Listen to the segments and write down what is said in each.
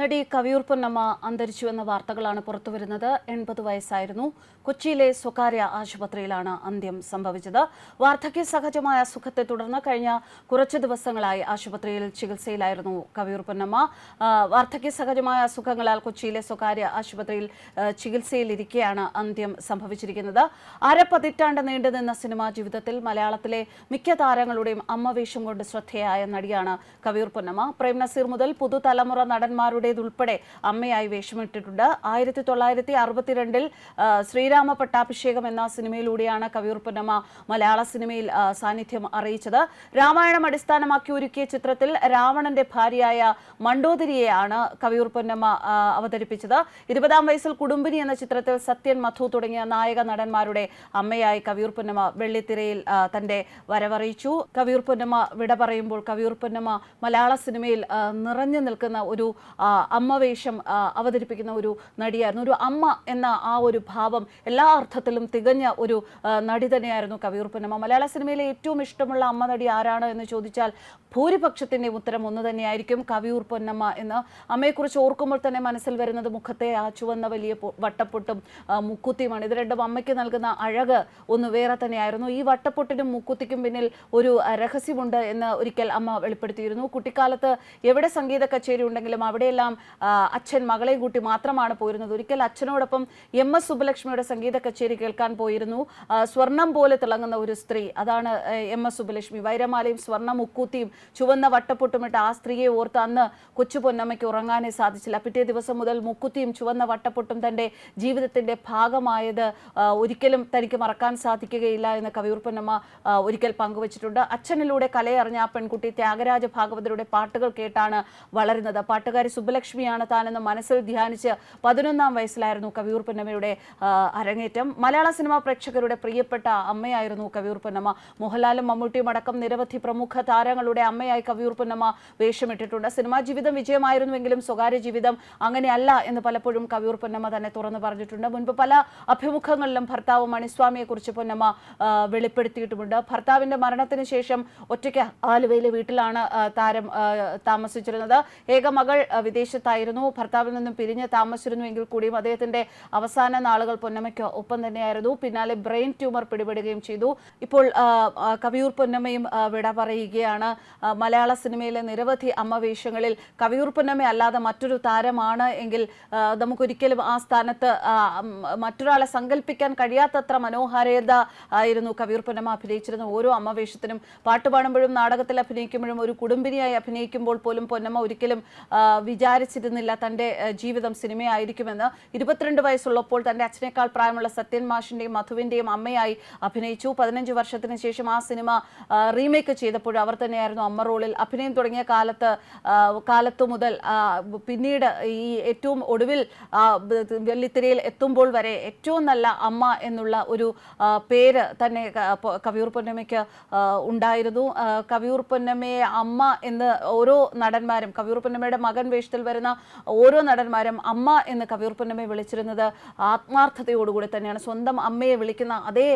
നടി കവിയൂർ പൊന്നമ്മ അന്തരിച്ചുവെന്ന വാർത്തകളാണ് പുറത്തുവരുന്നത്. എൺപത് വയസ്സായിരുന്നു. കൊച്ചിയിലെ സ്വകാര്യ ആശുപത്രിയിലാണ് അന്ത്യം സംഭവിച്ചത്. വാർദ്ധക്യ സഹജമായ സുഖത്തെ തുടർന്ന് കഴിഞ്ഞ കുറച്ച് ദിവസങ്ങളായി ആശുപത്രിയിൽ ചികിത്സയിലായിരുന്നു കവിയൂർ പൊന്നമ്മ. വാർദ്ധക്യ സഹജമായ അസുഖങ്ങളാൽ കൊച്ചിയിലെ സ്വകാര്യ ആശുപത്രിയിൽ ചികിത്സയിലിരിക്കെയാണ് അന്ത്യം സംഭവിച്ചിരിക്കുന്നത്. അരപ്പതിറ്റാണ്ട് നീണ്ടുനിന്ന സിനിമാ ജീവിതത്തിൽ മലയാളത്തിലെ മിക്ക താരങ്ങളുടെയും അമ്മവേഷം കൊണ്ട് ശ്രദ്ധേയായ നടിയാണ് കവിയൂർ പൊന്നമ്മ. പ്രേം നസീർ മുതൽ പുതുതലമുറ നടന്മാരുടേതുൾപ്പെടെ അമ്മയായി വേഷമിട്ടിട്ടുണ്ട്. ആയിരത്തി തൊള്ളായിരത്തി അറുപത്തിരണ്ടിൽ ശ്രീരാമ പട്ടാഭിഷേകം എന്ന സിനിമയിലൂടെയാണ് കവിയൂർ പൊന്നമ്മ മലയാള സിനിമയിൽ സാന്നിധ്യം അറിയിച്ചത്. രാമായണം അടിസ്ഥാനമാക്കി ഒരുക്കിയ ചിത്രത്തിൽ രാവണന്റെ ഭാര്യയായ മണ്ടോദരിയെയാണ് കവിയൂർ പൊന്നമ്മ അവതരിപ്പിച്ചത്. ഇരുപതാം വയസ്സിൽ കുടുംബിനി എന്ന ചിത്രത്തിൽ സത്യൻ മധു തുടങ്ങിയ നായക നടന്മാരുടെ അമ്മയായി കവിയൂർ പൊന്നമ്മ വെള്ളിത്തിരയിൽ തന്റെ വരവറിയിച്ചു. കവിയൂർ പൊന്നമ്മ വിട പറയുമ്പോൾ കവിയൂർ പൊന്നമ്മ മലയാള സിനിമയിൽ നിറഞ്ഞു നിൽക്കുന്ന ഒരു അമ്മവേഷം അവതരിപ്പിക്കുന്ന ഒരു നടിയായിരുന്നു. ഒരു അമ്മ എന്ന ആ ഒരു ഭാവം എല്ലാ അർത്ഥത്തിലും തികഞ്ഞ ഒരു നടി തന്നെയായിരുന്നു കവിയൂർ മലയാള സിനിമയിലെ ഏറ്റവും ഇഷ്ടമുള്ള അമ്മ നടി ആരാണ് എന്ന് ചോദിച്ചാൽ ഭൂരിപക്ഷത്തിന്റെ ഉത്തരം ഒന്ന് തന്നെയായിരിക്കും കവിയൂർ പൊന്നമ്മ എന്ന്. അമ്മയെക്കുറിച്ച് ഓർക്കുമ്പോൾ തന്നെ മനസ്സിൽ വരുന്നത് മുഖത്തെ ആ ചുവന്ന വലിയ വട്ടപ്പൊട്ടും മുക്കുത്തിയുമാണ്. ഇത് രണ്ടും അമ്മയ്ക്ക് നൽകുന്ന അഴക് ഒന്ന് വേറെ തന്നെയായിരുന്നു. ഈ വട്ടപ്പൊട്ടിനും മുക്കുത്തിക്കും പിന്നിൽ ഒരു രഹസ്യമുണ്ട് എന്ന് ഒരിക്കൽ അമ്മ വെളിപ്പെടുത്തിയിരുന്നു. കുട്ടിക്കാലത്ത് എവിടെ സംഗീത കച്ചേരി ഉണ്ടെങ്കിലും അവിടെയെല്ലാം ആ, അച്ഛൻ മകളെ കൂട്ടി മാത്രമാണ് പോയിരുന്നത്. ഒരിക്കൽ അച്ഛനോടൊപ്പം എം എസ് സുബ്ബലക്ഷ്മിയുടെ സംഗീത കച്ചേരി കേൾക്കാൻ പോയിരുന്നു. സ്വർണം പോലെ തിളങ്ങുന്ന ഒരു സ്ത്രീ. അതാണ് എം എസ് സുബ്ബലക്ഷ്മി. വൈരമാലയും സ്വർണ മുക്കൂത്തിയും ചുവന്ന വട്ടപ്പൊട്ടുമിട്ട് ആ സ്ത്രീയെ ഓർത്ത് അന്ന് കൊച്ചു പൊന്നമ്മയ്ക്ക് ഉറങ്ങാനേ സാധിച്ചില്ല. പിറ്റേ ദിവസം മുതൽ മുക്കുത്തിയും ചുവന്ന വട്ടപ്പൊട്ടും തന്റെ ജീവിതത്തിന്റെ ഭാഗമായത് ഒരിക്കലും തനിക്ക് മറക്കാൻ സാധിക്കുകയില്ല എന്ന് കവിയൂർ പൊന്നമ്മ ഒരിക്കൽ പങ്കുവച്ചിട്ടുണ്ട്. അച്ഛനിലൂടെ കലയറിഞ്ഞ ആ പെൺകുട്ടി ത്യാഗരാജ ഭാഗവതരുടെ പാട്ടുകൾ കേട്ടാണ് വളരുന്നത്. പാട്ടുകാരി സുബ്ബലക്ഷ്മിയാണ് താനെന്ന് മനസ്സിൽ ധ്യാനിച്ച് പതിനൊന്നാം വയസ്സിലായിരുന്നു കവിയൂർ പൊന്നമ്മയുടെ അരങ്ങേറ്റം. മലയാള സിനിമാ പ്രേക്ഷകരുടെ പ്രിയപ്പെട്ട അമ്മയായിരുന്നു കവിയൂർ പൊന്നമ്മ മോഹൻലാലും മമ്മൂട്ടിയും അടക്കം നിരവധി പ്രമുഖ താരങ്ങളുടെ അമ്മയായി കവിയൂർ പൊന്നമ്മ വേഷമിട്ടിട്ടുണ്ട്. സിനിമാ ജീവിതം വിജയമായിരുന്നുവെങ്കിലും സ്വകാര്യ ജീവിതം അങ്ങനെയല്ല എന്ന് പലപ്പോഴും കവിയൂർ പൊന്നമ്മ തന്നെ തുറന്നു പറഞ്ഞിട്ടുണ്ട്. മുൻപ് പല അഭിമുഖങ്ങളിലും ഭർത്താവ് മണിസ്വാമിയെക്കുറിച്ച് പൊന്നമ്മ വെളിപ്പെടുത്തിയിട്ടുമുണ്ട്. ഭർത്താവിന്റെ മരണത്തിന് ശേഷം ഒറ്റയ്ക്ക് ആലുവയിലെ വീട്ടിലാണ് താരം താമസിച്ചിരുന്നത്. ഏക മകൾ വിദേശത്തായിരുന്നു. ഭർത്താവിൽ നിന്നും പിരിഞ്ഞ് താമസിച്ചിരുന്നുവെങ്കിൽ കൂടിയും അദ്ദേഹത്തിന്റെ അവസാന നാളുകൾ പൊന്നമ്മയ്ക്ക് ഒപ്പം തന്നെയായിരുന്നു. പിന്നാലെ ബ്രെയിൻ ട്യൂമർ പിടിപെടുകയും ചെയ്തു. ഇപ്പോൾ കവിയൂർ പൊന്നമ്മയും വിട പറയുകയാണ്. മലയാള സിനിമയിലെ നിരവധി അമ്മവേഷങ്ങളിൽ കവിയൂർ പൊന്നമ്മ അല്ലാതെ മറ്റൊരു താരമാണ് എങ്കിൽ നമുക്കൊരിക്കലും ആ സ്ഥാനത്ത് മറ്റൊരാളെ സങ്കല്പിക്കാൻ കഴിയാത്തത്ര മനോഹാരിത ആയിരുന്നു കവിയൂർ പൊന്നമ്മ അഭിനയിച്ചിരുന്ന ഓരോ അമ്മവേഷത്തിനും പാട്ട് പാടുമ്പോഴും നാടകത്തിൽ അഭിനയിക്കുമ്പോഴും ഒരു കുടുംബിനിയായി അഭിനയിക്കുമ്പോൾ പോലും പൊന്നമ്മ ഒരിക്കലും വിചാരിച്ചിരുന്നില്ല തന്റെ ജീവിതം സിനിമയായിരിക്കുമെന്ന്. ഇരുപത്തിരണ്ട് വയസ്സുള്ളപ്പോൾ തന്റെ അച്ഛനേക്കാൾ പ്രായമുള്ള സത്യൻ മാഷിന്റെയും മധുവിന്റെയും അമ്മയായി അഭിനയിച്ചു. പതിനഞ്ച് വർഷത്തിന് ശേഷം ആ സിനിമ റീമേക്ക് ചെയ്തപ്പോൾ അവർ തന്നെയായിരുന്നു അമ്മ റോളിൽ. അഭിനയം തുടങ്ങിയ കാലത്ത് കാലത്തു മുതൽ പിന്നീട് ഈ ഏറ്റവും ഒടുവിൽ വെള്ളിത്തിരയിൽ എത്തുമ്പോൾ വരെ ഏറ്റവും നല്ല അമ്മ എന്നുള്ള ഒരു പേര് തന്നെ കവിയൂർ പൊന്നമ്മയ്ക്ക് ഉണ്ടായിരുന്നു. കവിയൂർ പൊന്നമ്മയെ അമ്മ എന്ന് ഓരോ നടന്മാരും കവിയൂർ പൊന്നമ്മയുടെ മകൻ വേഷത്തിൽ വരുന്ന ഓരോ നടന്മാരും അമ്മ എന്ന് കവിയൂർ പൊന്നമ്മയെ വിളിച്ചിരുന്നത് ആത്മാർത്ഥതയോടുകൂടി തന്നെയാണ്. സ്വന്തം അമ്മയെ വിളിക്കുന്ന അതേ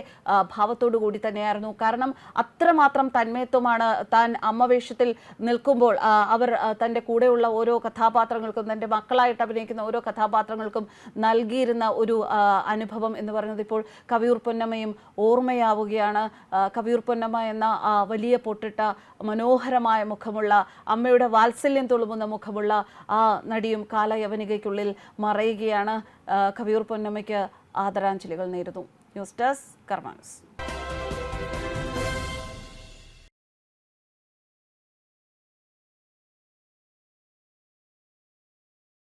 ഭാവത്തോടു കൂടി തന്നെയായിരുന്നു. കാരണം അത്രമാത്രം തന്മയത്വമാണ് താൻ അമ്മ വേഷത്തിൽ നിൽക്കുമ്പോൾ അവർ തന്റെ കൂടെയുള്ള ഓരോ കഥാപാത്രങ്ങൾക്കും തന്റെ മക്കളായിട്ട് അഭിനയിക്കുന്ന ഓരോ കഥാപാത്രങ്ങൾക്കും നൽകിയിരുന്ന ഒരു അനുഭവം എന്ന് പറയുന്നത് ഇപ്പോൾ കവിയൂർ പൊന്നമ്മയും ഓർമ്മയാവുകയാണ്. കവിയൂർ പൊന്നമ്മ എന്ന വലിയ പൊട്ടിട്ട മനോഹരമായ മുഖമുള്ള അമ്മയുടെ വാത്സല്യം തുളുമുന്ന മുഖമുള്ള ആ നടിയും കാലയവനികയ്ക്കുള്ളിൽ മറയുകയാണ് കവിയൂർ പൊന്നമ്മയ്ക്ക് ആദരാഞ്ജലികൾ നേരുന്നു. News desk കർമാനസ്.